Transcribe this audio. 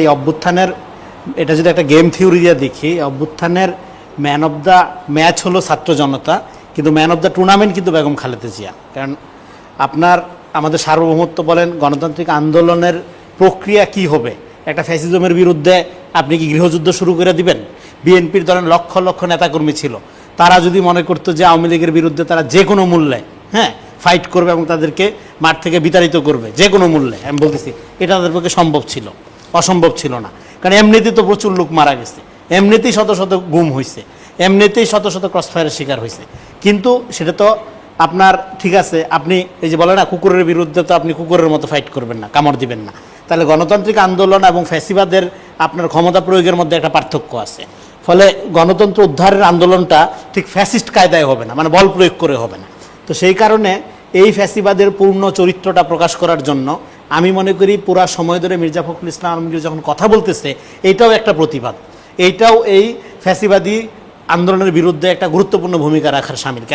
এই অভ্যুত্থানের, এটা যদি একটা গেম থিওরি দিয়ে দেখি অভ্যুত্থানের ম্যান অফ দ্য ম্যাচ হলো ছাত্র জনতা, কিন্তু ম্যান অফ দ্য টুর্নামেন্ট কিন্তু বেগম খালেদা জিয়া। কারণ আপনার, আমাদের সার্বভৌমত্ব বলেন, গণতান্ত্রিক আন্দোলনের প্রক্রিয়া কি হবে? একটা ফ্যাসিজমের বিরুদ্ধে আপনি কি গৃহযুদ্ধ শুরু করে দিবেন? বিএনপির ধরেন লক্ষ লক্ষ নেতাকর্মী ছিল। তারা যদি মনে করতো যে আওয়ামী লীগের বিরুদ্ধে তারা যে কোনো মূল্যে হ্যাঁ ফাইট করবে এবং তাদেরকে মাঠ থেকে বিতাড়িত করবে, যে কোনো মূল্যে, আমি বলতেছি, এটা তাদের পক্ষে সম্ভব ছিল। অসম্ভব ছিল না। কারণ এমনিতেই তো প্রচুর লোক মারা গেছে। এমনিতেই শত শত গুম হয়েছে এমনিতেই শত শত ক্রসফায়ারের শিকার হয়েছে কিন্তু সেটা তো আপনার ঠিক আছে, আপনি এই যে বলে না, কুকুরের বিরুদ্ধে তো আপনি কুকুরের মতো ফাইট করবেন না, কামড় দিবেন না। তাহলে গণতান্ত্রিক আন্দোলন এবং ফ্যাসিবাদের আপনার ক্ষমতা প্রয়োগের মধ্যে একটা পার্থক্য আছে। ফলে গণতন্ত্র উদ্ধারের আন্দোলনটা ঠিক ফ্যাসিস্ট কায়দায় হবে না মানে বল প্রয়োগ করে হবে না। তো সেই কারণে এই ফ্যাসিবাদের পূর্ণ চরিত্রটা প্রকাশ করার জন্য আমি মনে করি পুরা সময় ধরে মির্জা ফখরুল ইসলাম আলমগীর যখন কথা বলতেছে, এটাও একটা প্রতিবাদ। এইটাও এই ফ্যাসিবাদী আন্দোলনের বিরুদ্ধে একটা গুরুত্বপূর্ণ ভূমিকা রাখার সামিল।